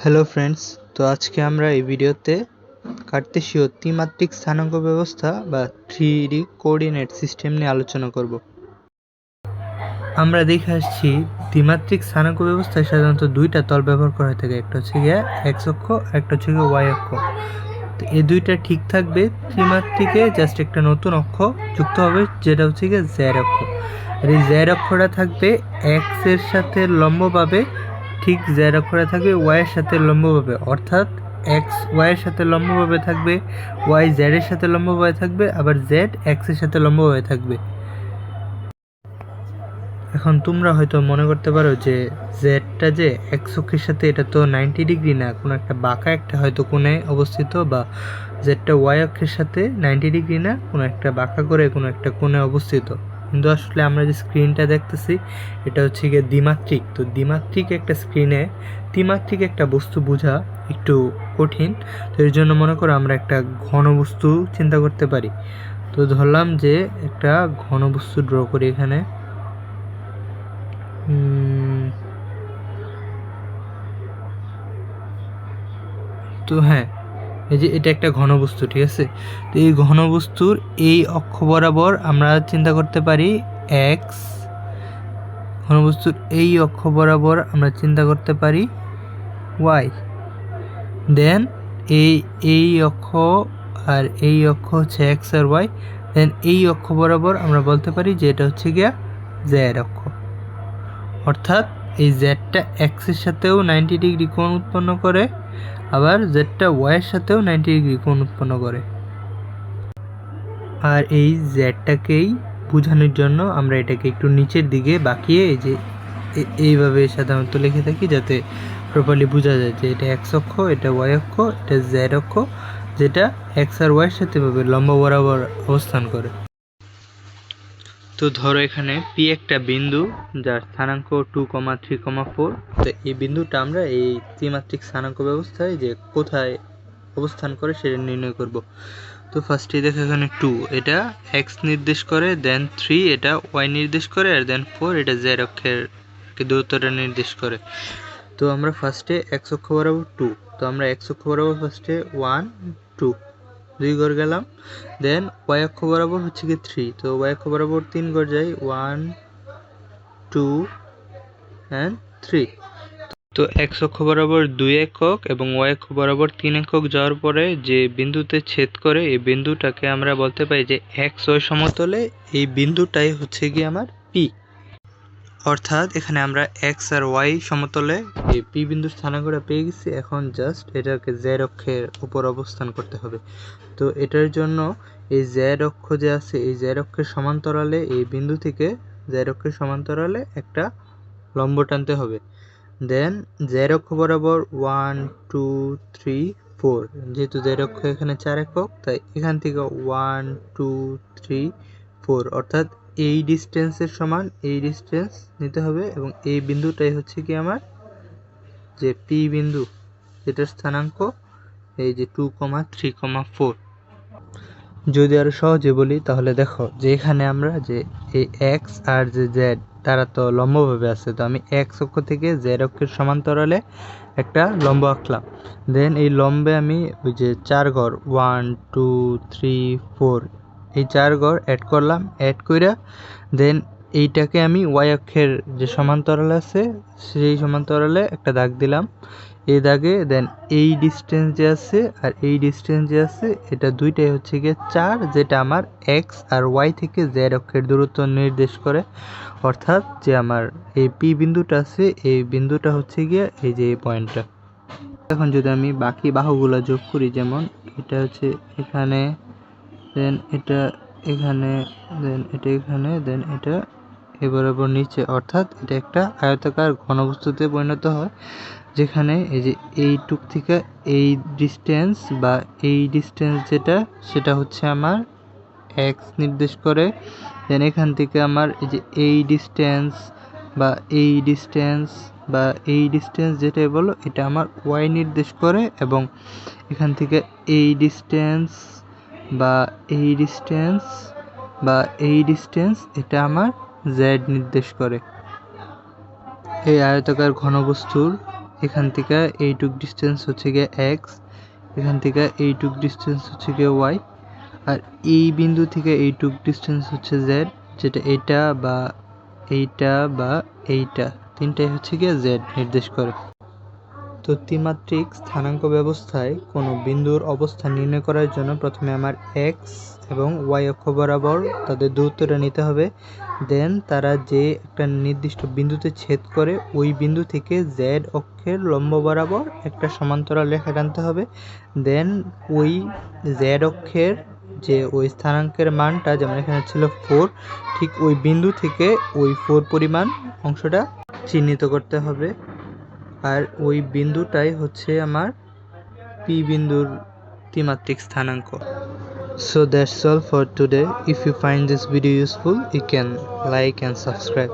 Hello friends তো আজকে আমরা এই ভিডিওতে কার্তেশীয় ত্রিমাত্রিক স্থানাঙ্ক ব্যবস্থা বা থ্রি ডি কোঅর্ডিনেট সিস্টেম নিয়ে আলোচনা করব। আমরা দেখে আসছি দ্বিমাত্রিক স্থানাঙ্ক ব্যবস্থায় সাধারণত দুইটা তল ব্যবহার করা হয়ে থাকে, একটা হচ্ছে গিয়ে এক্স অক্ষ একটা হচ্ছে গিয়ে ওয়াই অক্ষ। তো এই দুইটা ঠিক থাকবে, ত্রিমাত্রিকে জাস্ট একটা নতুন অক্ষ যুক্ত হবে, যেটা হচ্ছে গিয়ে জ্যার অক্ষ। আর এই জ্যার অক্ষটা থাকবে এক্সের সাথে লম্বভাবে ঠিক জ্যার অক্ষরে থাকবে ওয়াইয়ের সাথে লম্বভাবে, অর্থাৎ এক্স ওয়াইয়ের সাথে লম্বভাবে থাকবে ওয়াই জেডের সাথে লম্বভাবে থাকবে, আবার জেড এক্সের সাথে লম্বভাবে থাকবে। এখন তোমরা হয়তো মনে করতে পারো যে জেডটা যে এক্স অক্ষের সাথে, এটা তো নাইনটি ডিগ্রি না, কোনো একটা বাঁকা একটা হয়তো কোণে অবস্থিত, বা জেডটা ওয়াই অক্ষের সাথে নাইনটি ডিগ্রি না, কোনো একটা বাঁকা করে কোনো একটা কোণে অবস্থিত। কিন্তু আসলে আমরা যে স্ক্রিনটা দেখতেছি, এটা হচ্ছে গিয়ে দ্বিমাত্রিক। তো দ্বিমাত্রিক একটা স্ক্রিনে ত্রিমাত্রিক একটা বস্তু বোঝা একটু কঠিন। তো এর জন্য মনে করো আমরা একটা ঘন বস্তু চিন্তা করতে পারি। তো ধরলাম যে একটা ঘন বস্তু ড্র করি এখানে। তো হ্যাঁ এই যে এটা একটা ঘনবস্তু, ঠিক আছে? তো এই ঘনবস্তুর এই অক্ষ বরাবর আমরা চিন্তা করতে পারি এক্স ঘনবস্তুর এই অক্ষ বরাবর আমরা চিন্তা করতে পারি ওয়াই দেন এই এই অক্ষ আর এই অক্ষ হচ্ছে এক্স আর ওয়াই দেন এই অক্ষ বরাবর আমরা বলতে পারি যে এটা হচ্ছে গিয়া জেড অক্ষ। অর্থাৎ এই জেডটা এক্সের সাথেও নাইনটি ডিগ্রি কোণ উৎপন্ন করে। আবার জেডটা ওয়াইয়ের সাথেও নাইনটি ডিগ্রি কোণ উৎপন্ন করে। আর এই জেডটাকেই বোঝানোর জন্য আমরা এটাকে একটু নিচের দিকে বাঁকিয়ে এই যে এইভাবে সাধারণত লিখে থাকি যাতে প্রপারলি বোঝা যায় যে এটা এক্স অক্ষ, এটা ওয়াই অক্ষ, এটা জেড অক্ষ, যেটা এক্স আর ওয়াইয়ের সাথে ভাবে লম্বা বরাবর অবস্থান করে। তো ধরো এখানে পি একটা বিন্দু, যার স্থানাঙ্ক two comma three comma four তো এই বিন্দুটা আমরা এই ত্রিমাত্রিক স্থানাঙ্ক ব্যবস্থায় যে কোথায় অবস্থান করে সেটা নির্ণয় করব। তো ফার্স্টে দেখো এখানে টু এটা এক্স নির্দেশ করে দেন থ্রি এটা ওয়াই নির্দেশ করে, আর দেন ফোর এটা জেড অক্ষের দূরত্বটা নির্দেশ করে। তো আমরা ফার্স্টে এক্স অক্ষ বরাবর টু তো আমরা এক্স অক্ষ বরাবর ফার্স্টে ওয়ান টু দুই ঘর গেলাম। দেন ওয়াই অক্ষ বরাবর হচ্ছে কি থ্রি তো ওয়াই অক্ষ বরাবর তিন ঘর যাই ওয়ান টু অ্যান্ড থ্রি তো এক্স অক্ষ বরাবর দুই একক এবং ওয়াই অক্ষ বরাবর তিন একক যাওয়ার পরে যে বিন্দুতে ছেদ করে এই বিন্দুটাকে আমরা বলতে পারি যে এক্স ওয়াই সমতলে এই বিন্দুটাই হচ্ছে কি আমার পি অর্থাৎ এখানে আমরা এক্স আর ওয়াই সমতলে এই পি বিন্দুর স্থানাঙ্কটা পেয়ে গেছি। এখন জাস্ট এটাকে জেড অক্ষের উপর অবস্থান করতে হবে। তো এটার জন্য এই জেড অক্ষ যে আছে, এই জেড অক্ষের সমান্তরালে, এই বিন্দু থেকে জেড অক্ষের সমান্তরালে একটা লম্ব টানতে হবে। দেন জেড অক্ষ বরাবর ওয়ান টু থ্রি ফোর যেহেতু জেড অক্ষ এখানে চার একক, তাই এখান থেকে ওয়ান টু থ্রি ফোর অর্থাৎ এই ডিস্টেন্সের সমান এই ডিস্টেন্স নিতে হবে এবং এই বিন্দুটাই হচ্ছে কি আমার? যে পি বিন্দু, যেটার স্থানাঙ্ক এই যে two comma three comma four যদি আরও সহজে বলি, তাহলে দেখো, যে এখানে আমরা যে এই এক্স আর যে জেড তারা তো লম্বভাবে আছে, তো আমি এক্স অক্ষ থেকে জেড অক্ষের সমান্তরালে একটা লম্ব আঁকলাম। দেন এই লম্বে আমি ওই যে চার ঘর ওয়ান টু থ্রি ফোর এই চার ঘর অ্যাড করলাম অ্যাড কইরা দেন এইটাকে আমি ওয়াই অক্ষের যে সমান্তরাল আছে, সেই সমান্তরালে একটা দাগ দিলাম। এই দাগে দেন এই ডিস্টেন্স যে আছে আর এই ডিস্টেন্স যে আছে, এটা দুইটাই হচ্ছে গিয়ে চার, যেটা আমার এক্স আর ওয়াই থেকে জেড অক্ষের দূরত্ব নির্দেশ করে। অর্থাৎ যে আমার এই পি বিন্দুটা আছে, এই বিন্দুটা হচ্ছে গিয়ে এই যে এই পয়েন্টটা। এখন যদি আমি বাকি বাহুগুলো যোগ করি, যেমন এটা হচ্ছে এখানে, দেন এটা এখানে, দেন এটা এখানে, দেন এটা এ বরাবর নিচে, অর্থাৎ এটা একটা আয়তাকার ঘনবস্তুতে পরিণত হয়, যেখানে এই যে এইটুক থেকে এই ডিস্টেন্স বা এই ডিস্টেন্স যেটা, সেটা হচ্ছে আমার এক্স নির্দেশ করে। দেন এখান থেকে আমার এই যে এই ডিস্টেন্স বা এই ডিস্টেন্স বা এই ডিস্টেন্স যেটাই বলো, এটা আমার ওয়াই নির্দেশ করে এবং এখান থেকে এই ডিস্টেন্স বা এই ডিস্টেন্স বা এই ডিস্টেন্স এটা আমার জেড নির্দেশ করে। এই আয়তাকার ঘনবস্তুর এখান থেকে এইটুক ডিস্টেন্স হচ্ছে গিয়ে এক্স এখান থেকে এইটুক ডিস্টেন্স হচ্ছে গিয়ে ওয়াই আর এই বিন্দু থেকে এইটুক ডিস্টেন্স হচ্ছে জেড যেটা এটা বা এইটা বা এইটা, তিনটাই হচ্ছে গিয়ে জেড নির্দেশ করে। তো ত্রিমাত্রিক স্থানাঙ্ক ব্যবস্থায় কোনো বিন্দুর অবস্থান নির্ণয় করার জন্য প্রথমে আমার এক্স এবং ওয়াই অক্ষ বরাবর তাদের দূরত্বটা নিতে হবে। দেন তারা যে একটা নির্দিষ্ট বিন্দুতে ছেদ করে ওই বিন্দু থেকে জেড অক্ষের লম্ব বরাবর একটা সমান্তরাল রেখা টানতে হবে। দেন ওই জেড অক্ষের যে ওই স্থানাঙ্কের মানটা, যেমন এখানে ছিল ফোর ঠিক ওই বিন্দু থেকে ওই ফোর পরিমাণ অংশটা চিহ্নিত করতে হবে। আর ওই বিন্দুটাই হচ্ছে আমার পি বিন্দুর ত্রিমাত্রিক স্থানাঙ্ক। So that's all for today if you find this video useful you can like and subscribe